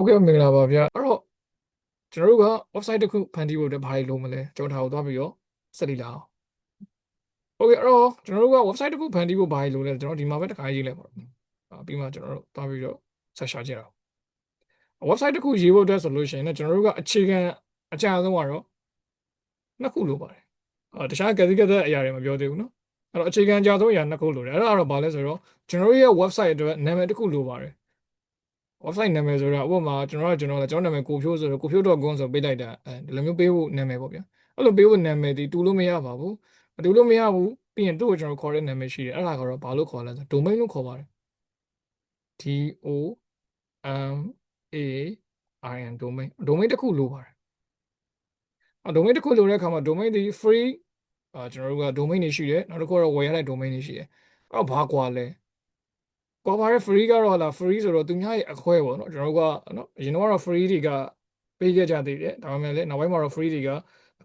ဟုတ်ကဲ့မင်္ဂလာပါဗျအဲ့တော့ကျွန်တော်တို့က website တစ်ခုဖန်တီးဖို့အတွက်ဘာတွေလုပ်မလဲကျွန်တော်ဒါကိုသွားပြီးတော့စက်လိုက်လာအောင်ဟုတ်ကဲ့အဲ့တော့ကျွန်တော်တို့က website တစ်ခုဖန်တီးဖို့ဘာတွေလုပ်လဲကျွန်တော်ဒီမှာပဲတစ်ခါရေးလိုက်ပါတော့ပြီးမှကျွန်တော်တို့သွားပြီးတော့ဆက်ရှာကြတာ website တစ်ခုရေးဖို့အတွက်ဆိုလို့ရှိရင်ကျွန်တော်တို့ကအခြေခံအကြအဆုံးကတော့နှစ်ခုလိုပါတယ်အော်တခြားကတိကသက်အရာတွေမပြောသေးဘူးနော်အဲ့တော့အခြေခံအကြဆုံးအရာနှစ်ခုလိုတယ်အဲ့ဒါကတော့ဘာလဲဆိုတော့ကျွန်တော်တို့ရဲ့ website အတွက်နာမည်တစ်ခုလိုပါတယ် website နာမည်ဆိုတာဥပမာကျွန်တော်ကကျွန်တော်လည်းကျွန်တော်နာမည်ကိုဖြိုးဆိုတော့ကိုဖြိုး .com ဆိုပေးလိုက်တာအဲဒီလိုမျိုးပေးဖို့နာမည်ပေါ့ဗျာအဲ့လိုပေးဖို့နာမည်ဒီတူလို့မရပါဘူးတူလို့မရဘူးပြီးရင်သူ့ကိုကျွန်တော်ခေါ်တဲ့နာမည်ရှိတယ်အဲ့ဒါကတော့ဘာလို့ခေါ်လဲဆို domain လို့ခေါ်ပါတယ် D O M A I N domain domain တစ်ခုလိုပါတယ်အ domain တစ်ခုလိုတဲ့အခါမှာ domain ဒီ free အာကျွန်တော်တို့က domain တွေရှိတယ်နောက်တစ်ခုကတော့ဝယ်ရတဲ့ domain တွေရှိတယ်အဲ့တော့ဘာကွာလဲ ကွာပါတဲ့ free ကတော့ဟာ free ဆိုတော့သူများရဲ့အခွဲပေါ့နော်ကျွန်တော်တို့ကနော်အရင်တော့ free တွေကပေးခဲ့ကြသေးတယ်ဒါပေမဲ့လည်းနောက်ပိုင်းမှာတော့ free တွေက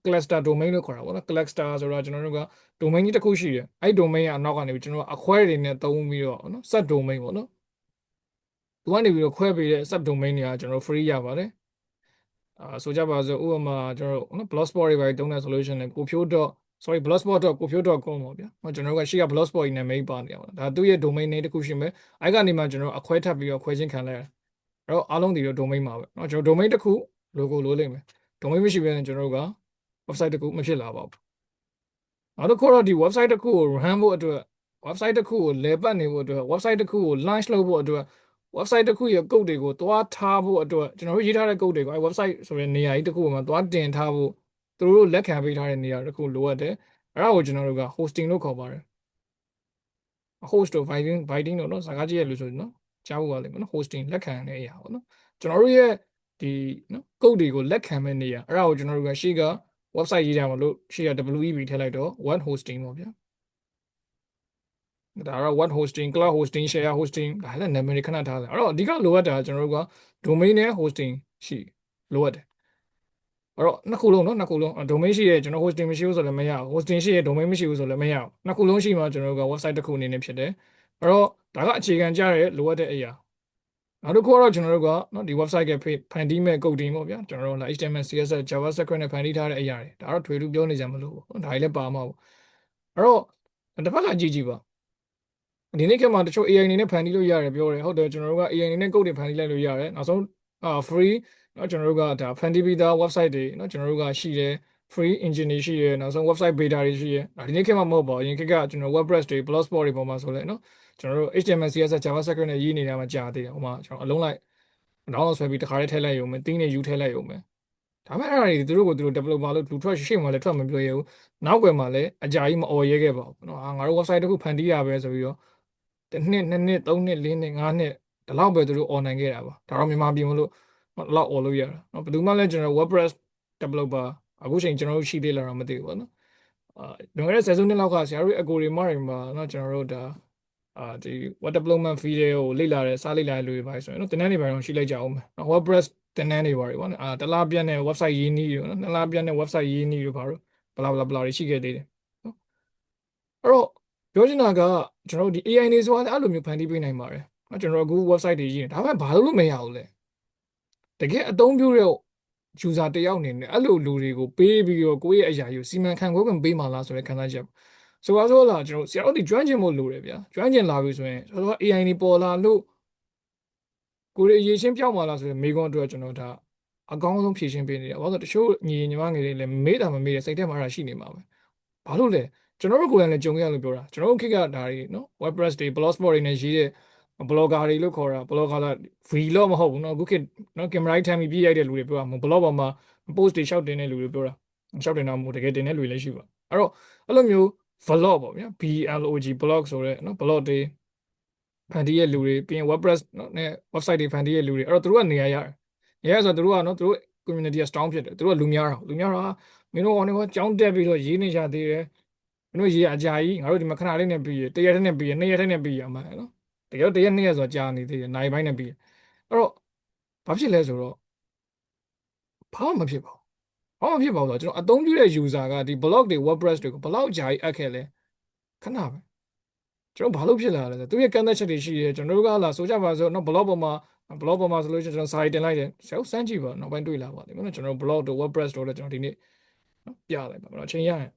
cluster domain လို့ခေါ်တာပေါ့နော် cluster ဆိုတော့ကျွန်တော်တို့က domain ကြီးတစ်ခုရှိတယ်အဲ့ domain ကအနောက်ကနေပြီးကျွန်တော်တို့အခွဲတွေနဲ့သုံးပြီးတော့နော် set domain ပေါ့နော်သူကနေပြီးတော့ခွဲပေးတဲ့ sub domain တွေကကျွန်တော် free ရပါတယ်အာဆိုကြပါစို့ဥပမာကျွန်တော်တို့နော် blogspot တွေပဲတုံးတဲ့ solution နဲ့ကိုဖြိုး sorry blogspot.kopyo.com ပေါ့ဗျာ။ကျွန်တော်တို့ကရှေ့က blogspot ကြီးနာမည်ပါနေအောင်။ဒါသူ့ရဲ့ domain name တစ်ခုရှိမယ်။အဲ့ကနေမှကျွန်တော်အခွဲထပ်ပြီးတော့ခွဲချင်းခံလိုက်ရတယ်။အဲ့တော့အားလုံးဒီလို domain ပါပဲ။เนาะကျွန်တော် domain တစ်ခု logo လိုလိမ့်မယ်။ domain မရှိဘဲနဲ့ကျွန်တော်တို့က website တစ်ခုမဖြစ်လာပါဘူး။နောက်တစ်ခုတော့ဒီ website တစ်ခုကို run ဖို့အတွက် website တစ်ခုကိုလဲပတ်နေဖို့အတွက် website တစ်ခုကို launch လုပ်ဖို့အတွက် website တစ်ခုရဲ့ code တွေကိုသွားထားဖို့အတွက်ကျွန်တော်တို့ရေးထားတဲ့ code တွေကိုအဲ website ဆိုတဲ့နေရာကြီးတစ်ခုမှာသွားတင်ထားဖို့ သူတို့လက်ခံပေးထားတဲ့နေရာတစ်ခုလိုအပ်တယ်အဲ့ဒါကိုကျွန်တော်တို့က hosting လို့ခေါ်ပါတယ် host တို့ binding binding တို့နော်စကားကြည့်ရလို့ဆိုရင်နော်ကြားဖို့ပါလိမ့်မယ်နော် hosting လက်ခံတဲ့အရာပေါ့နော်ကျွန်တော်တို့ရဲ့ဒီနော်ကုတ်တွေကိုလက်ခံမဲ့နေရာအဲ့ဒါကိုကျွန်တော်တို့ကရှေ့က website ရေးတာမလို့ရှေ့က WEB ထည့်လိုက်တော့ one hosting ပေါ့ဗျာဒါတော့ web hosting cloud hosting share hosting ဒါလည်းနာမည်ခဏထားတယ်အဲ့တော့အဓိကလိုအပ်တာကျွန်တော်တို့က domain နဲ့ hosting ရှိလိုအပ်တယ် အဲ့တော့နှစ်ခုလုံးနော်နှစ်ခုလုံး domain ရှိရဲကျွန်တော် hosting မရှိဘူးဆိုလည်းမရဘူး hosting ရှိရဲ domain မရှိဘူးဆိုလည်းမရဘူးနှစ်ခုလုံးရှိမှကျွန်တော်တို့က website တစ်ခုအနေနဲ့ဖြစ်တယ်အဲ့တော့ဒါကအခြေခံကြတဲ့လိုအပ်တဲ့အရာနောက်တစ်ခုကတော့ကျွန်တော်တို့ကနော်ဒီ website ကဖန်တီးမဲ့ coding ပေါ့ဗျာကျွန်တော်တို့က HTML CSS JavaScript နဲ့ဖန်တီးထားတဲ့အရာတွေဒါတော့ထွေထူးပြောနေကြမလို့ပေါ့နော်ဒါကြီးလည်းပါမှာပေါ့အဲ့တော့တစ်ဖက်ကကြည့်ကြည့်ပါဒီနေ့ခေတ်မှာတချို့ AI အနေနဲ့ဖန်တီးလို့ရတယ်ပြောတယ်ဟုတ်တယ်ကျွန်တော်တို့က AI အနေနဲ့ code တွေဖန်တီးလိုက်လို့ရတယ်နောက်ဆုံး အာ free เนาะကျွန်တော်တို့ကဒါဖန်တီးပြီးသား website တွေเนาะကျွန်တော်တို့ကရှိတယ် free engine တွေရှိရယ်နောက်ဆုံး website beta တွေရှိရယ်ဒါဒီနေ့ခေတ်မှာမဟုတ်ပါဘူးအရင်ခေတ်ကကျွန်တော် wordpress တွေ blogspot တွေပေါ်မှာဆိုလဲเนาะကျွန်တော်တို့ HTML CSS JavaScript နဲ့ရေးနေတာမှကြာသေးတယ်ဟိုမှာကျွန်တော်အလုံးလိုက် download ဆွဲပြီးတခါတည်းထည့်လိုက်ရုံပဲတင်းနေယူထည့်လိုက်ရုံပဲဒါပေမဲ့အဲ့ဒါတွေသူတို့ကိုသူတို့ developer လို့လူထွက်ရှေ့မှာလည်းထွက်မပြောရဘူးနောက်ွယ်မှာလည်းအကြာကြီးမអော်ရဲခဲ့ပါဘူးเนาะငါတို့ website တစ်ခုဖန်တီးရပဲဆိုပြီးတော့တစ်နှစ်နှစ်နှစ်သုံးနှစ်လေးနှစ်ငါးနှစ် ဒီလောက်ပဲသူတို့ online ခဲ့တာပေါ့ဒါတော့မြန်မာပြည်မလို့လောက် all လို့ရတာနော်ဘယ်သူမှလည်းကျွန်တော် WordPress developer အခုချိန်ကျွန်တော်တို့ရှိသေးလားတော့မသိဘူးပေါ့နော်အာလွန်ခဲ့တဲ့ဆယ်စုနှစ်လောက်ကဆရာတို့အကိုတွေမတွေမှာနော်ကျွန်တော်တို့ဒါအာဒီ what development video ကိုလေ့လာတယ်စားလေ့လာတဲ့လူတွေပါဆိုရင်နော်တင်းတန်းတွေပါတော့ရှိလိုက်ကြအောင်မယ်နော် WordPress တင်းတန်းတွေပါတွေပေါ့နော်အာတစ်လားပြတ်တဲ့ website ရင်းနှီးတွေနော်နှစ်လားပြတ်တဲ့ website ရင်းနှီးတွေပါတော့ဘလာဘလာဘလာတွေရှိခဲ့သေးတယ်နော်အဲ့တော့ပြောချင်တာကကျွန်တော်တို့ဒီ AI နေဆိုတာလည်းအဲ့လိုမျိုးဖန်တီးပေးနိုင်ပါတယ် နော်ကျွန်တော်အခု website တွေရေးနေဒါပေမဲ့ဘာလို့လို့မရဘူးလဲတကယ်အသုံးပြုတဲ့ user တယောက်အနေနဲ့အဲ့လိုလူတွေကိုပေးပြီးတော့ကိုယ့်ရဲ့အရာကိုစီမံခန့်ခွဲခွင့်ပေးမှလားဆိုတဲ့ခံစားချက်ဆိုပါစို့လားကျွန်တော်ဆရာတို့ဒီကျွမ်းကျင်ဖို့လိုတယ်ဗျာကျွမ်းကျင်လာပြီဆိုရင်ဆိုတော့ AI နေပေါ်လာလို့ကိုယ်ရဲ့အရေးချင်းပြောက်မှလားဆိုတဲ့မေးခွန်းအတွက်ကျွန်တော်ဒါအကောင်းဆုံးဖြေရှင်းပေးနေတယ်ဘာလို့တချို့ညီညီမငယ်တွေလည်းမေးတာမမေးတဲ့စိတ်ထဲမှာအဲ့ဒါရှိနေမှာပဲဘာလို့လဲကျွန်တော်တို့ကိုယ်တိုင်လည်းကြုံခဲ့ရလို့ပြောတာကျွန်တော်တို့ခေတ်ကဒါတွေနော် WordPress တွေ Blogspot တွေနဲ့ရေးတဲ့ blogger တွေလို့ခေါ်တာ blogger က vlog မဟုတ်ဘူးเนาะအခုခေတ်เนาะ camera ထိုင်ပြီးပြရိုက်တဲ့လူတွေပြောတာမဟုတ် blog ပေါ်မှာ post တွေရှောက်တင်တဲ့လူတွေပြောတာရှောက်တင်တာမဟုတ်တကယ်တင်တဲ့လူတွေလည်းရှိပါအဲ့တော့အဲ့လိုမျိုး vlog ပေါ့ဗျာ blog blog ဆိုရဲเนาะ blog တွေဖန်တီးရဲ့လူတွေပြီးရင် wordpress เนาะနဲ့ website တွေဖန်တီးရဲ့လူတွေအဲ့တော့သူတို့ကနေရာရတယ်နေရာဆိုတော့သူတို့ကเนาะသူတို့ community က strong ဖြစ်တယ်သူတို့ကလူများတာလူများတာမင်းတို့ကောင်တွေကကြောင်းတက်ပြီးတော့ရေးနေကြသေးတယ်မင်းတို့ရေးအကြာကြီးငါတို့ဒီမှာခဏလေးနဲ့ပြီးရတရက်တည်းနဲ့ပြီးရနှစ်ရက်တည်းနဲ့ပြီးရမှာเนาะ တကယ်တော့တရက်နှစ်ရက်ဆိုကြာနေသေးတယ်နိုင်ပိုင်းနဲ့ပြီးအဲ့တော့ဘာဖြစ်လဲဆိုတော့ဘာမှမဖြစ်ပါဘူးဘာမှမဖြစ်ပါဘူးဆိုတော့ကျွန်တော်အသုံးပြုတဲ့ user ကဒီ blog တွေ wordpress တွေကိုဘယ်လောက်ကြာကြီးအပ်ခဲ့လဲခဏပဲကျွန်တော်ဘာလို့ဖြစ်လာလဲဆိုသူရဲ့ကန့်သက်ချက်တွေရှိတယ်ကျွန်တော်တို့ကလာဆိုကြပါစို့နော် blog ပေါ်မှာ blog ပေါ်မှာဆိုလို့ရှိရင်ကျွန်တော်စာရီတင်လိုက်တယ်ဆရာတို့စမ်းကြည့်ပါနောက်ပိုင်းတွေ့လာပါလိမ့်မယ်နော်ကျွန်တော် blog တို့ wordpress တို့လည်းကျွန်တော်ဒီနေ့နော်ပြလိုက်ပါမယ်နော်အချိန်ရရင်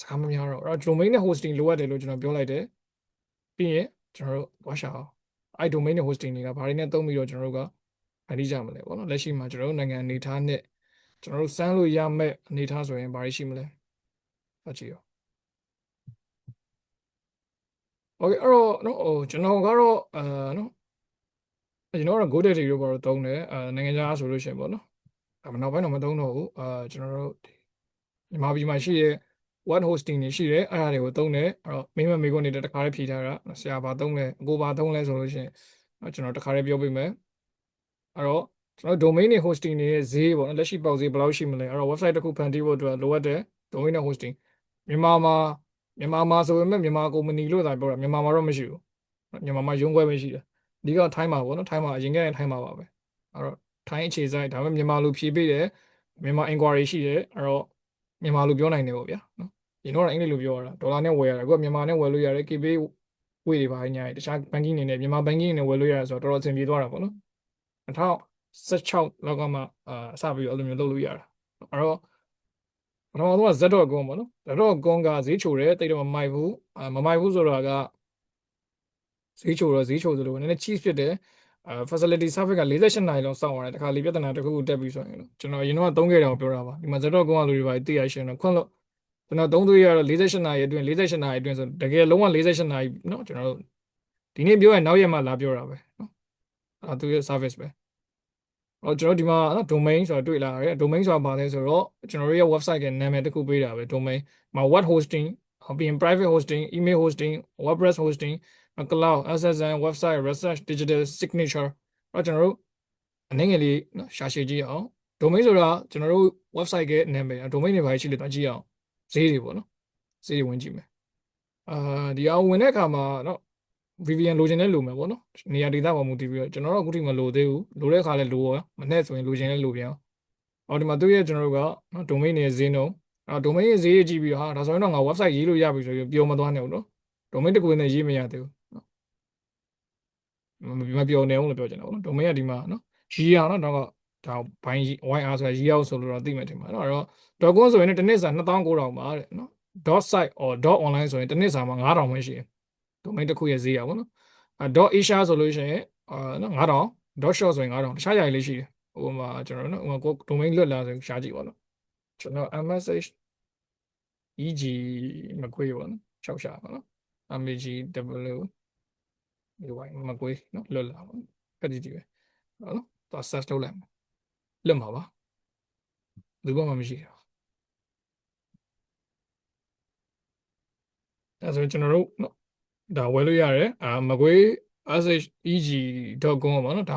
စကားမများတော့အဲ့တော့ domain နဲ့ hosting လိုအပ်တယ်လို့ကျွန်တော်ပြောလိုက်တယ်ပြီးရင် ကျွန်တော်တို့သွားရှာအောင်အဲ့ domain နဲ့ hosting တွေကဘာတွေနဲ့သုံးပြီးတော့ကျွန်တော်တို့ကဖန်တီးကြမလဲပေါ့နော်လက်ရှိမှာကျွန်တော်တို့နိုင်ငံအနေထားနဲ့ကျွန်တော်တို့စမ်းလို့ရမဲ့အနေထားဆိုရင်ဘာတွေရှိမလဲအကြည့်ရော Okay အဲ့တော့နော်ဟိုကျွန်တော်ကတော့အာနော်ကျွန်တော်က go data တွေဘာလို့သုံးလဲအာနိုင်ငံခြားဆိုလို့ရှိရင်ပေါ့နော်အမနောက်ပိုင်းတော့မသုံးတော့ဘူးအာကျွန်တော်တို့ဒီမြန်မာပြည်မှာရှိရဲ့ one hosting တွေရှိတယ်အဲ့ဒါတွေကိုတုံးတယ်အဲ့တော့မိမမေကိုနေတဲ့တခါလေးဖြေထားတာဆရာဘာတုံးလဲအကိုဘာတုံးလဲဆိုလို့ရှိရင်အဲ့ကျွန်တော်တခါလေးပြောပြမယ်အဲ့တော့ကျွန်တော် domain တွေ hosting တွေရဲ့ဈေးပေါ့နော်လက်ရှိပေါက်ဈေးဘယ်လောက်ရှိမလဲအဲ့တော့ website တစ်ခုဖန်တီးဖို့အတွက်လိုအပ်တဲ့ domain နဲ့ hosting မြန်မာမှာမြန်မာမှာဆိုပေမဲ့မြန်မာကုမ္ပဏီလို့သာပြောတာမြန်မာမှာတော့မရှိဘူးမြန်မာမှာရုံးခွဲပဲရှိတယ်အဓိကထိုင်းမှာပေါ့နော်ထိုင်းမှာအရင်ကတည်းကထိုင်းမှာပါပဲအဲ့တော့ထိုင်းအခြေစိုက်ဒါပေမဲ့မြန်မာလူဖြေပေးတယ်မြန်မာ inquiry ရှိတယ်အဲ့တော့မြန်မာလူပြောနိုင်တယ်ပေါ့ဗျာနော် ဒီတော့အင်္ဂလိပ်လိုပြောရတာဒေါ်လာနဲ့ဝယ်ရတယ်အခုကမြန်မာနဲ့ဝယ်လို့ရတယ် KB ဝေးတွေပါညာတခြား banking အနေနဲ့မြန်မာ banking အနေနဲ့ဝယ်လို့ရတယ်ဆိုတော့တော်တော်အဆင်ပြေသွားတာပေါ့နော်2016လောက်ကမှအာစပြီးတော့အဲ့လိုမျိုးလုပ်လို့ရတာအဲ့တော့ပထမဆုံးက z.com ပေါ့နော် z.com ကဈေးချိုတယ်တိတ်တော့မမိုက်ဘူးအာမမိုက်ဘူးဆိုတာကဈေးချိုတော့ဈေးချိုဆိုလို့နည်းနည်း cheap ဖြစ်တယ်အာ facility service က48နာရီလောက်စောင့်ရတယ်တခါလေပြဿနာတစ်ခုခုတက်ပြီဆိုရင်လို့ကျွန်တော်ရင်တော့သုံးခဲ့တယ်ကိုပြောတာပါဒီမှာ z.com ကလူတွေပါသိရရှင်တော့ခွန့်လို့ ကျွန်တော်သုံးသွေးရတော့48နာရီအတွင်း48နာရီအတွင်းဆိုတကယ်လုံးဝ48နာရီเนาะကျွန်တော်တို့ဒီနေ့ပြောရင်နောက်ရက်မှလာပြောတာပဲเนาะအဲသူရဲ့ service ပဲအော်ကျွန်တော်ဒီမှာနော် domain ဆိုတာတွေ့လာရတယ် domain ဆိုတာဘာလဲဆိုတော့ကျွန်တော်တို့ရဲ့ website ကနာမည်တစ်ခုပေးတာပဲ domain မှာ web hosting ပြီးရင် private hosting email hosting wordpress hosting cloud SSN website research digital signature အဲ့ကျွန်တော်တို့အနေငယ်လေးနော်ရှာရှည်ကြည့်အောင် domain ဆိုတာကျွန်တော်တို့ website ရဲ့နာမည် domain တွေဘာရှိလဲတော့ကြည့်အောင် ဈေးတွေပေါ့နော်ဈေးတွေဝင်ကြည့်မယ်အာဒီအောင်ဝင်တဲ့အခါမှာနော် VPN လိုချင်တဲ့လိုမယ်ပေါ့နော်နေရာဒေသပေါ်မူတည်ပြီးတော့ကျွန်တော်တို့အခုထိမလိုသေးဘူးလိုတဲ့အခါလဲလိုရောမနဲ့ဆိုရင်လိုချင်လဲလိုပြန်အောင်အော်ဒီမှာသူရဲ့ကျွန်တော်တို့ကနော် domain ရဲ့ဈေးနှုန်းအော် domain ရဲ့ဈေးရေးကြည့်ပြီးတော့ဟာဒါဆိုရင်တော့ငါ website ရေးလို့ရပြီဆိုပြီးပြောမသွားနဲ့ဘူးနော် domain တစ်ခုနဲ့ရေးမရသေးဘူးနော်မပြောနေအောင်လို့ပြောချင်တာပေါ့နော် domain ကဒီမှာနော်ရေးရအောင်နော်တော့ ဒါဘိုင်း YR ဆိုတာရေးအောင်ဆိုလို့တော့သိမှထင်ပါနော်အဲ့တော့ .com ဆိုရင်တစ်နှစ်စာ2900ပါတဲ့နော် .site or .online ဆိုရင်တစ်နှစ်စာမှာ9000ပဲရှိတယ် domain တစ်ခုရဲ့ဈေးရပါဘောနော်အဲ .asia ဆိုလို့ရှိရင်အာနော်9000 .short ဆိုရင်9000တခြားຢာလေးရှိတယ်ဟိုမှာကျွန်တော်နော်ဟိုမှာကို domain လွတ်လာဆိုရင်ရှားကြည့်ပါတော့ကျွန်တော် msh eg မကွေးပါနော်6ရှာပါနော် mgw ဒီဝိုင်းမကွေးနော်လွတ်လာပါနော်ကတိတီပဲဟုတ်နော်တော့ search လုပ်လိုက် လွတ်မှာပါဘူးဘာမှမရှိဘူးအဲဆိုကျွန်တော်တို့နော်ဒါဝယ်လို့ရတယ်အာမကွေး sheg.com ပေါ့နော်ဒါ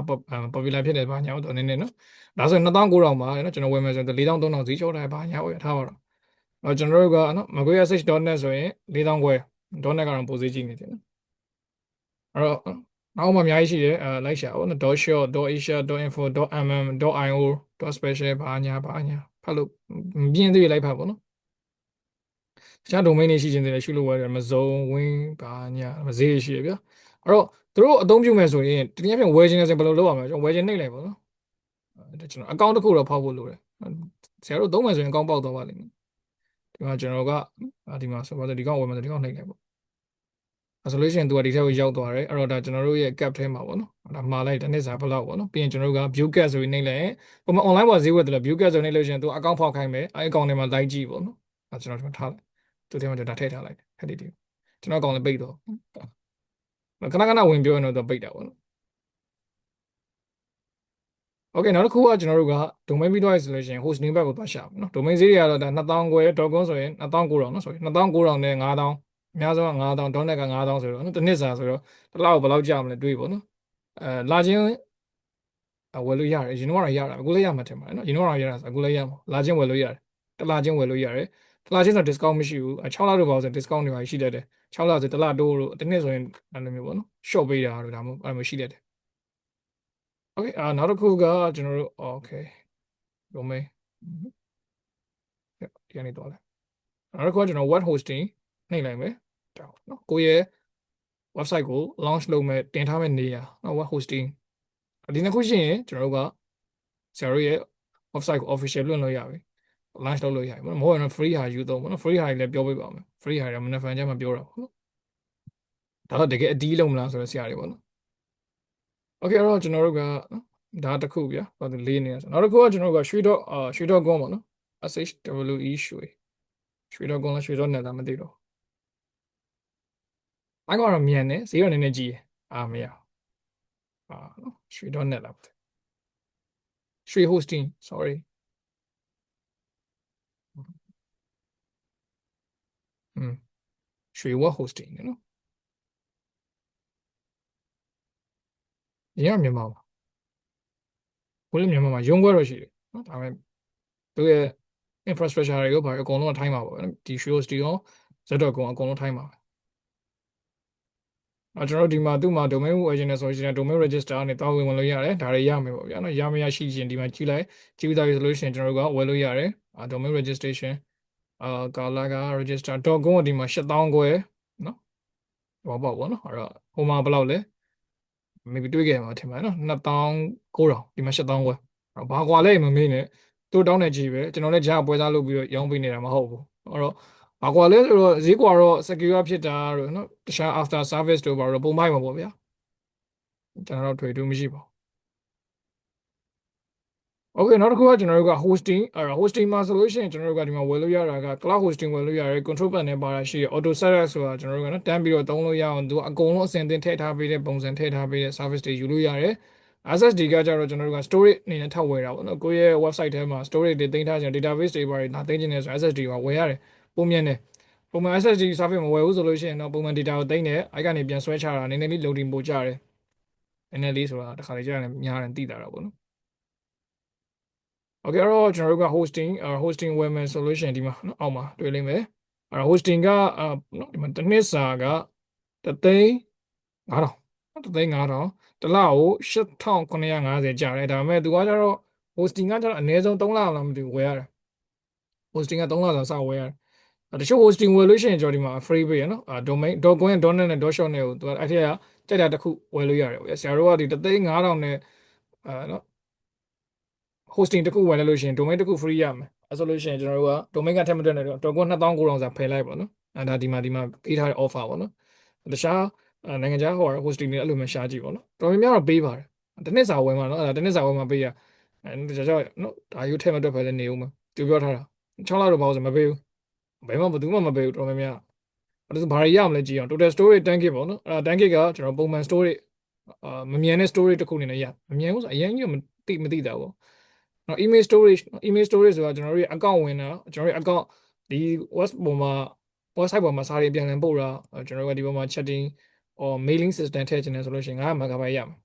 popular ဖြစ်တယ်ဘာညာတော့နည်းနည်းနော်ဒါဆိုရင်2900ပါနော်ကျွန်တော်ဝယ်မယ်ဆိုရင်4300ဈေးချော့တယ်ဘာညာဝယ်ထားပါတော့အော်ကျွန်တော်တို့ကနော်မကွေး sh.net ဆိုရင်4000ခွဲ .net ကတော့ပိုဈေးကြီးနေတယ်နော်အဲ့တော့ နောက်မှအများကြီးရှိတယ်အဲလိုက်ရှာပေါ့နော် .short .asia .info .mm .io .special ဘာညာဘာညာဖတ်လို့ပြင်းသေးလိုက်ဖတ်ပေါ့နော်တခြား domain တွေရှိခြင်းတွေလည်းရှိလို့ရတယ် Amazon Win ဘာညာမဈေးရှိရဗျာအဲ့တော့သူတို့အသုံးပြုမယ်ဆိုရင်တကယ်ပြန်ဝယ်ခြင်းလည်းဘယ်လိုလုပ်ရမလဲကျွန်တော်ဝယ်ခြင်းနှိပ်လိုက်ပါတော့အဲကျွန်တော် account တစ်ခုတော့ဖောက်ဖို့လိုတယ်ဆရာတို့သုံးမယ်ဆိုရင် account ပေါက်တော့ပါလိမ့်မယ်ဒီမှာကျွန်တော်ကဒီမှာဆိုပါတော့ဒီကောင်ဝယ်မယ်ဆိုဒီကောင်နှိပ်လိုက်ပေါ့အဲ ဆိုလို့ရှိရင်သူကဒီထက်ကိုရောက်သွားတယ်အဲ့တော့ဒါကျွန်တော်တို့ရဲ့ cap ထဲမှာပေါ့နော်ဒါမှာလိုက်တစ်နှစ်စာဘလောက်ပေါ့နော်ပြီးရင်ကျွန်တော်တို့က view cap ဆိုပြီးနှိမ့်လိုက်ရင်ပုံမှန် online ပေါ်ဈေးဝယ်တယ်လို့ view cap ဆိုနှိမ့်လို့ရှိရင်သူ account ဖောက်ခိုင်းမယ်အဲ့ account ထဲမှာ like ကြည့်ပေါ့နော်အဲ့ကျွန်တော်ဒီမှာထားလိုက်သူထဲမှာကျွန်တော်ဒါထည့်ထားလိုက်ဟဲ့ဒီဒီကျွန်တော် account လည်းပိတ်တော့ခဏခဏဝင်ပြောရင်တော့ပိတ်တာပေါ့နော် Okay နောက်တစ်ခုကကျွန်တော်တို့က domain ပြီးသွားပြီဆိုလို့ရှိရင် host name ဘက်ကိုသွားရှာပါနော် domain ဈေးတွေကတော့ဒါ2000ကျွဲ .com ဆိုရင်2900နော်ဆိုရင်2900နဲ့5000 အများဆုံးက9000 .net က9000ဆိုတော့နော်တစ်နှစ်စာဆိုတော့တစ်လောက်ဘယ်လောက်ကြာမလဲတွေးပေါ့နော်အဲလာချင်းဝယ်လို့ရတယ်ရင်တော့ရတာအခုလည်းရမှာထင်ပါတယ်နော်ရင်တော့ရတာအခုလည်းရမှာလာချင်းဝယ်လို့ရတယ်တစ်လာချင်းဝယ်လို့ရတယ်တစ်လချင်းဆို discount မရှိဘူး6လတော့ပါဆို discount တွေပါရှိတတ်တယ်6လဆိုတစ်လတိုးလို့တစ်နှစ်ဆိုရင်အဲ့လိုမျိုးပေါ့နော် short ပေးတာတို့ဒါမှမဟုတ်အဲ့လိုမျိုးရှိတတ်တယ် okay အာနောက်တစ်ခုကကျွန်တော်တို့ okay ဒိုမိန်ဒီကနေတော့လဲနောက်တစ်ခုကကျွန်တော် web hosting နှိပ်လိုက်မယ်တောင်းနော်ကိုယ့်ရဲ့ website ကို launch လုပ်မဲ့တင်ထားမဲ့နေရာနော် web hosting ဒီနှစ်ခုရှိရင်ကျွန်တော်တို့ကဆရာတို့ရဲ့ website ကို official လွှင့်လို့ရပြီ launch လုပ်လို့ရပြီပေါ့နော်မဟုတ်ရင်တော့ free ဟာယူတော့ပေါ့နော် free ဟာကြီးလည်းပြောပြပါမယ် free ဟာလည်းမနေ့ဖန်ကျမှပြောတာပေါ့နော်ဒါတော့တကယ်အတီးလုံးမလားဆိုတော့ဆရာတွေပေါ့နော် okay အဲ့တော့ကျွန်တော်တို့ကနော်ဒါတစ်ခုဗျာဟိုလေးနေရဆိုနောက်တစ်ခုကကျွန်တော်တို့ကရွှေတော့အာရွှေတော့ကွန်ပေါ့နော် SHWE ရွှေရွှေတော့ကွန်လားရွှေတော့နဲ့လားမသိတော့ အဲ့ကောင်တော့မြန်တယ်ဈေးတော့နည်းနည်းကြီးတယ်အာမရအာနော်ရွှေတော့နဲ့လားမသိရွှေ hosting sorry อืมရွှေဝက် hosting နော်ရရမြန်မာပါဘိုးလည်းမြန်မာမှာရုံးခွဲတော့ရှိတယ်နော်ဒါပေမဲ့သူရဲ့ infrastructure တွေကိုဘာအကုန်လုံးထိုင်းမှာပေါ့နော်ဒီ show hosting ရော z.com အကုန်လုံးထိုင်းမှာပဲအဲ ကျွန်တော်တို့ဒီမှာသူ့မှာ domain agent နဲ့ဆိုရင် domain register နဲ့တောင်းဝင်ဝင်လို့ရတယ်ဒါတွေရမယ်ပေါ့ဗျာနော်ရမရရှိရင်ဒီမှာကြည့်လိုက်ကြည့်ပြီးသားပြီဆိုလို့ရှိရင်ကျွန်တော်တို့ကဝယ်လို့ရတယ်အာ domain registration အာကာလာက register.com ကိုဒီမှာ8000ခွဲနော်ဟောပေါ့ပေါ့နော်အဲ့တော့ဟိုမှာဘယ်လောက်လဲ maybe တွေးခဲ့မှာထင်ပါတယ်နော်2900ဒီမှာ8000ခွဲအဲ့တော့ဘာကွာလဲမမေးနဲ့သူ့တောင်းနေကြည့်ပဲကျွန်တော်လည်းကြားပွဲစားလုပ်ပြီးတော့ရောင်းပေးနေတာမဟုတ်ဘူးအဲ့တော့ ဘာကွာလဲဆိုတော့ဈေးကွာတော့ secure ဖြစ်တာတော့နော်တခြား after service တို့ဘာလို့ပုံမိုက်မှာပေါ့ဗျာကျွန်တော်တို့ထွေတူမရှိပါဘူး Okay နောက်တစ်ခုကကျွန်တော်တို့က hosting အဲ့ဒါ hosting မှာဆိုလို့ရှိရင်ကျွန်တော်တို့ကဒီမှာဝယ်လို့ရတာက cloud hosting ဝယ်လို့ရတယ် control panel ပါတာရှိတယ် auto setup ဆိုတာကျွန်တော်တို့ကနော်တန်းပြီးတော့သုံးလို့ရအောင်သူကအကုန်လုံးအဆင်သင့်ထည့်ထားပေးတဲ့ပုံစံထည့်ထားပေးတဲ့ service တွေယူလို့ရတယ် SSD ကကြတော့ကျွန်တော်တို့က storage အနေနဲ့ထပ်ဝယ်တာပေါ့နော်ကိုယ့်ရဲ့ website ထဲမှာ storage တွေတင်ထားခြင်း database တွေပါတွေလာသိမ်းခြင်းနဲ့ဆို SSD ကဝယ်ရတယ် ပုံမြင်တယ်ပုံမှန် SSD service မဝယ်ဘူးဆိုလို့ရှိရင်တော့ပုံမှန် data ကိုသိမ်းတယ်အဲ့ကနေပြန်ဆွဲချတာနည်းနည်းလေး loading ပို့ကြတယ်နည်းနည်းလေးဆိုတာတစ်ခါလေကြာရင်များတယ်သိတာတော့ပေါ့နော် Okay အဲ့တော့ကျွန်တော်တို့က hosting အဲ hosting ဝယ်မယ်ဆိုလို့ရှိရင်ဒီမှာနော်အောက်မှာတွေ့လိမ့်မယ်အဲ့တော့ hosting ကအာနော်ဒီမှာတစ်နှစ်စာကတသိန်း9000တသိန်း9000တစ်လကို8950ကျတယ်ဒါပေမဲ့သူကကျတော့ hosting ကကျတော့အနည်းဆုံး3လလောက်မသိဘူးဝယ်ရတယ် hosting က3လလောက်စဝယ်ရတယ်အဲ့ တချို့ hosting ဝယ်လို့ရှိရင်ကျွန်တော်ဒီမှာ free ပေးရနော်အာ domain .com .net နဲ့ .shop နဲ့ကိုသူကအဲ့ထက်ကကြိုက်တာတစ်ခုဝယ်လို့ရတယ်ဗျဆရာတို့ကဒီတသိန်း9000နဲ့အာနော် hosting တစ်ခုဝယ်လိုက်လို့ရှိရင် domain တစ်ခု free ရမယ်အဲဆိုလို့ရှိရင်ကျွန်တော်တို့က domain ကထက်မတွက်နဲ့တော့တော်ကွ2900စာဖယ်လိုက်ပါနော်အဲဒါဒီမှာဒီမှာပေးထားတဲ့ offer ပေါ့နော်တခြားနိုင်ငံခြားဟော hosting တွေအဲ့လိုမျိုးရှားကြည့်ပေါ့နော်တော်များများတော့ပေးပါတယ်တစ်နှစ်စာဝယ်မှာနော်အဲဒါတစ်နှစ်စာဝယ်မှာပေးရအဲဒါကြောင့်နော်ဒါယူထက်မတွက်ဖယ်လည်းနေဦးမှာသူပြောထားတာ6လတော့ဘာလို့ဆိုမပေးဘူး ဘယ်မှဘယ်သူမှမပေးဘူးတော်များများအဲ့ဒါဆိုဘာတွေရမလဲကြည့်အောင် total storage 10 gig ပေါ့နော်အဲ10 gig ကကျွန်တော်ပုံမှန် storage အာမမြန်တဲ့ storage တစ်ခုအနေနဲ့ရမမြန်ဘူးဆိုအရင်ကြီးမသိမသိတာပေါ့နော် email storage email storage ဆိုတာကျွန်တော်တို့ရဲ့ account ဝင်တာကျွန်တော်တို့ရဲ့ account ဒီ web ပေါ်မှာ website ပေါ်မှာစာတွေပြန်လည်ပို့တာကျွန်တော်တို့ကဒီပေါ်မှာ chatting or mailing system ထည့်ချင်တယ်ဆိုလို့ရှိရင်9 MB ရမယ်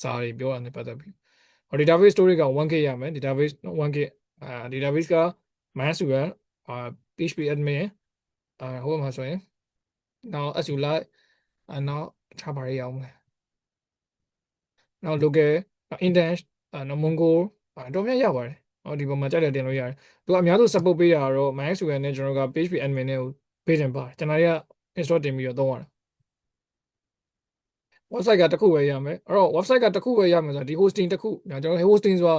စာတွေပြောတာနဲ့ပတ်သက်ပြီးဟော database storage က 1K ရမယ် database 1K အာ database က MySQL အာ PHP admin အာဟိုမှာဆိုရင်နောက် SQLite အာနောက်တခြားဘာတွေရအောင်လဲနောက် local index အာနော် mongo အာတော့များရပါတယ်ဟောဒီပေါ်မှာကြိုက်တယ်တင်လို့ရတယ်သူကအများစု support ပေးတာတော့ MySQL နဲ့ကျွန်တော်က PHP admin နဲ့ကိုပေးတင်ပါတယ်ကျွန်တော်တွေက install တင်ပြီးတော့သုံးရတယ် website ကတစ်ခုပဲရမယ်အဲ့တော့ website ကတစ်ခုပဲရမယ်ဆိုတော့ဒီ hosting တစ်ခုကျွန်တော် hosting ဆိုတာ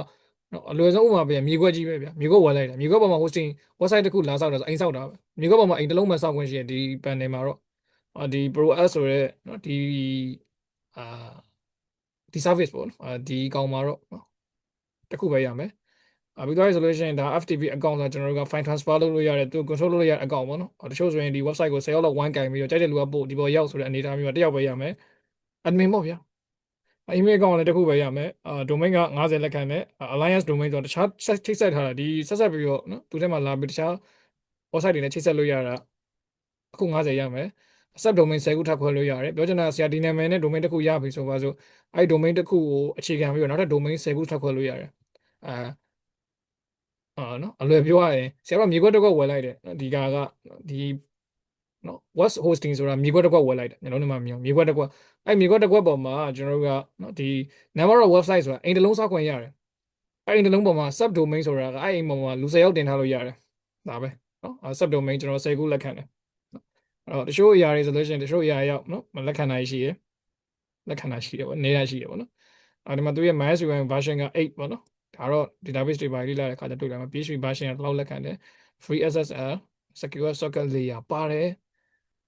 နော်အလွယ်ဆုံးဥပမာပြန်မြေခွက်ကြီးပဲဗျာမြေခွက်ဝယ်လိုက်တာမြေခွက်ပေါ်မှာ hosting website တစ်ခုလာဆောက်တာဆိုအိမ်ဆောက်တာပဲမြေခွက်ပေါ်မှာအိမ်တစ်လုံးပဲဆောက်ခွင့်ရှိရင်ဒီ panel မှာတော့အာဒီ Pro S ဆိုရဲနော်ဒီအာဒီ service ပေါ့နော်အာဒီကောင်မှာတော့နော်တစ်ခုပဲရမယ်အပြီးတော့ဆိုလို့ရှိရင်ဒါ FTP account ဆိုကျွန်တော်တို့က file transfer လုပ်လို့ရတယ်သူ control လုပ်လို့ရတဲ့ account ပေါ့နော်တချို့ဆိုရင်ဒီ website ကို10ရောက်လောက်ဝိုင်းကင်ပြီးတော့ကြိုက်တဲ့လူကပို့ဒီပေါ်ရောက်ဆိုတဲ့အနေအထားမျိုးကတစ်ယောက်ပဲရမယ် admin ပေါ့ဗျာ email account လည်းတစ်ခုပဲရမယ်အာ domain က90လက်ခံမယ် alliance domain ဆိုတော့တခြားချိတ်ဆက်ထားတာဒီဆက်ဆက်ပြီးတော့နော်သူထဲမှာလာပြီးတခြား website တွေနဲ့ချိတ်ဆက်လို့ရတာအခု90ရမယ် sub domain 10ခုထပ်ခွဲလို့ရတယ်ပြောချင်တာဆရာဒီနာမည်နဲ့ domain တစ်ခုရပြီဆိုပါစို့အဲ့ domain တစ်ခုကိုအခြေခံပြီးတော့နောက်ထပ် domain 10ခုထပ်ခွဲလို့ရတယ်အာအာနော်အလွယ်ပြောရရင်ဆရာကမြေခွက်တစ်ခွက်ဝယ်လိုက်တယ်နော်ဒီကာကဒီ နော် web hosting ဆိုတာမြေခွက်တစ်ခွက်ဝယ်လိုက်တယ်ညလုံးထဲမှာမြင်မြေခွက်တစ်ခွက်အဲ့မြေခွက်တစ်ခွက်ပေါ်မှာကျွန်တော်တို့ကနော်ဒီ number of website ဆိုတာအိမ်တစ်လုံးစောက်ခွင့်ရတယ်အဲ့အိမ်တစ်လုံးပေါ်မှာ sub domain ဆိုတာကအဲ့အိမ်ပေါ်မှာလူ၁၀ယောက်တင်ထားလို့ရတယ်ဒါပဲနော် sub domain ကျွန်တော်10ခုလက်ခံတယ်အဲ့တော့တချို့အရာတွေဆိုလို့ရှိရင်တချို့အရာရောက်နော်မလက်ခံနိုင်ရှိရယ်လက်ခံနိုင်ရှိရယ်ပေါ့နေတာရှိရယ်ပေါ့နော်အဲဒီမှာသူရဲ့ MySQL version က8ပေါ့နော်ဒါတော့ database တွေပါလေ့လာတဲ့အခါကျတွေ့လာမှာ PHP version ကလောက်လက်ခံတယ် free SSL secure socket layer ပါတယ်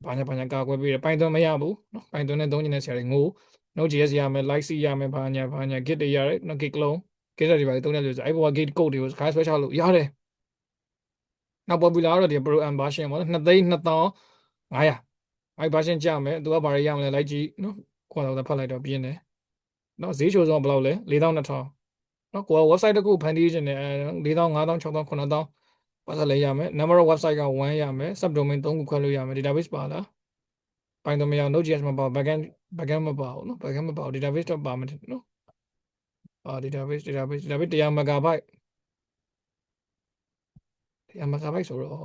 ဘာညာဘာညာကာကွယ်ပေးတယ် Python မရဘူးနော် Python နဲ့သုံးနေတဲ့ဆရာတွေငို Node.js ရမယ် Lightsy ရမယ်ဘာညာဘာညာ Git တွေရတယ်နော် Git clone Git တွေပါလေသုံးတဲ့လူဆိုအဲ့ဘောက Git code တွေကို sky switch ချလို့ရတယ်နောက် popular ကတော့ဒီ Pro M version ပေါ့နော်2သိန်း2500အဲ့ version ကြမယ်သူကဘာတွေရမလဲလိုက်ကြည့်နော်ကိုယ်တော့ဖတ်လိုက်တော့ပြင်းတယ်နော်ဈေးချိုဆုံးဘယ်လောက်လဲ4200နော်ကိုက website တစ်ခုဖန်တီးခြင်းနဲ့4000 5000 6000 9000 ပါစလဲရမယ် number of website က1ရမယ် subdomain 3ခုခွဲလို့ရမယ် database ပါလား Python မရ Node.js မပါ backend backend မပါဘူးနော် backend မပါဘူး database တော့ပါမယ်နော်အာ database database database 100 megabyte 100 megabyte ဆိုတော့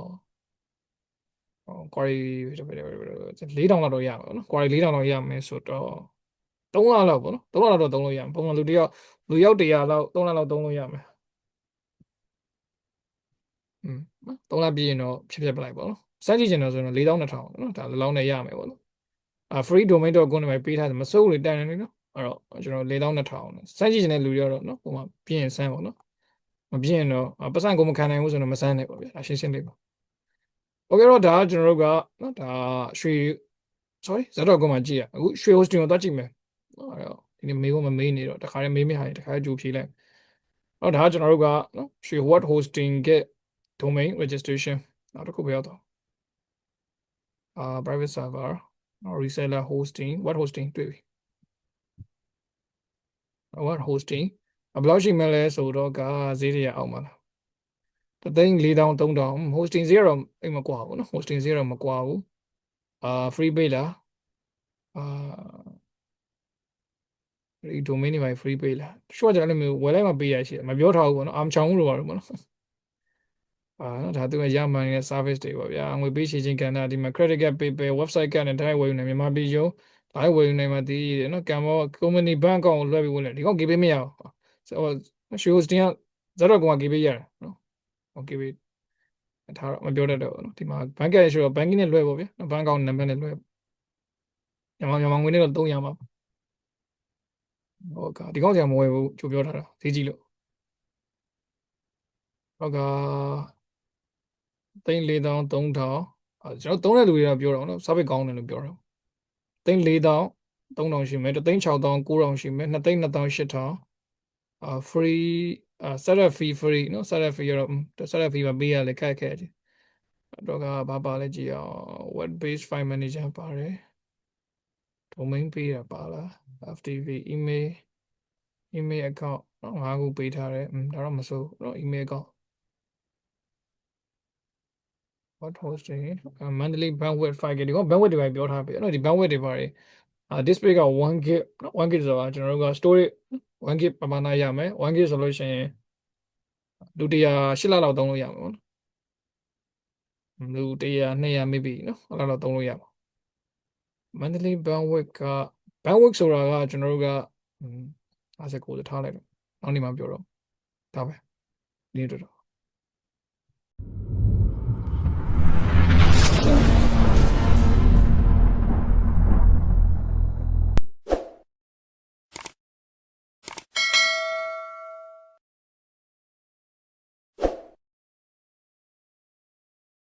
ဟော query 4000လောက်တော့ရမှာပေါ့နော် query 4000လောက်ရမယ်ဆိုတော့3လလောက်ပေါ့နော်3လလောက်တော့သုံးလို့ရမှာပုံမှန်လူတစ်ယောက်လူယောက်100လောက်3လလောက်သုံးလို့ရမယ် อืม3လပြည့်ရင်တော့ဖြည့်ဖြည့်ပလိုက်ပေါ့နော်စမ်းကြည့်ချင်တော့ဆိုတော့4200နော်ဒါလောက်နဲ့ရမယ်ပေါ့နော်အာ free domain.com နဲ့ပေးထားတယ်မစိုးလို့တန်တယ်နော်အဲ့တော့ကျွန်တော်4200နော်စမ်းကြည့်ချင်တဲ့လူတွေတော့နော်ဟိုမှာပြင်စမ်းပေါ့နော်မပြင်တော့ပတ်စံကိုမခံနိုင်ဘူးဆိုတော့မစမ်းနဲ့ပေါ့ဗျာဒါရှင်းရှင်းလေးပါ Okay တော့ဒါကျွန်တော်တို့ကနော်ဒါရွှေ sorry ဇာတ်တော်ကိုမှကြည့်ရအခုရွှေ hosting ကိုသွားကြည့်မယ်အဲ့တော့ဒီနေ့မေးဖို့မမေးနေတော့တခါတည်းမေးမိဟာတခါတည်းကြိုဖြေလိုက်တော့ဒါကျွန်တော်တို့ကနော်ရွှေ what hosting get domain registration နောက်တစ်ခုပဲရောက်တော့အာ private server reseller hosting what hosting တွေ့ပြီ what hosting ဘယ်လောက်ရှိမလဲဆိုတော့ကဈေးတွေရအောင်ပါလားတသိန်း4000 3000 hosting 0တော့အိမ်မကွာဘူးနော် hosting 0တော့မကွာဘူးအာ free pay လားအာဒီ domain တွေပါ free pay လားတချို့ကလည်းမျိုးဝယ်လိုက်မှပေးရရှိတယ်မပြောထားဘူးပေါ့နော်အာမချောင်းဘူးလို့ပါလို့ပေါ့နော် အာနော်ဒါသူကရမှန်တဲ့ service တွေပေါ့ဗျာငွေပေးချေခြင်းကဏ္ဍဒီမှာ credit card PayPal website ကနဲ့တိုင်းဝယ်ယူနေမြန်မာပြည်ရုံးတိုင်းဝယ်ယူနေမှာတည်တယ်နော်ကံမော company bank account ကိုလွှဲပြီးဝင်လေဒီကောင် give မရဘူးဆိုတော့ရွှေ hosting ကဇက်တော့ကောင်က give ရတယ်နော်ဟို give ထားတော့မပြောတတ်တော့ဘူးနော်ဒီမှာ bank ကဆိုတော့ banking နဲ့လွှဲပေါ့ဗျာနော် bank account နံပါတ်နဲ့လွှဲမြန်မာမြန်မာငွေနဲ့တော့300ပါဟုတ်ကဒီကောင်ကြာမဝယ်ဘူးချိုးပြောထားတာဈေးကြီးလို့ဟုတ်က သိန်း4000 3000အဲကျွန်တော်သုံးတဲ့လူတွေကပြောတော့နော် service ကောင်းတယ်လို့ပြောတော့သိန်း4000 3000ရှိမယ်သိန်း6000 9000ရှိမယ်2သိန်း2800အာ free အာ setup fee free နော် setup fee ရော setup fee ပါပေးရလေခက်ခဲတယ်တော့ကဘာပါလဲကြည့်အောင် web based file manager ပါတယ် domain ပေးတာပါလား FTP email email account နော်ငါးခုပေးထားတယ်อืมဒါတော့မစိုးနော် email account what hosting uh, monthly bandwidth 5GB ဒီကောင် bandwidth တွေပါပြောထားပြီအဲ့တော့ဒီ bandwidth တွေပါတယ်အာ display က 1GB နော် 1GB ဆိုတာကျွန်တော်တို့က storage 1GB ပမာဏရမယ် 1GB ဆိုလို့ရှိရင်လူ100 8လလောက်သုံးလို့ရမှာပေါ့နော်လူ100 200 maybe နော်အဲ့လောက်သုံးလို့ရမှာ monthly bandwidth က bandwidth ဆိုတာကကျွန်တော်တို့က59ထားလိုက်တော့နောက်နေ့မှပြောတော့ဒါပဲဒီနေ့တော့ Krishna.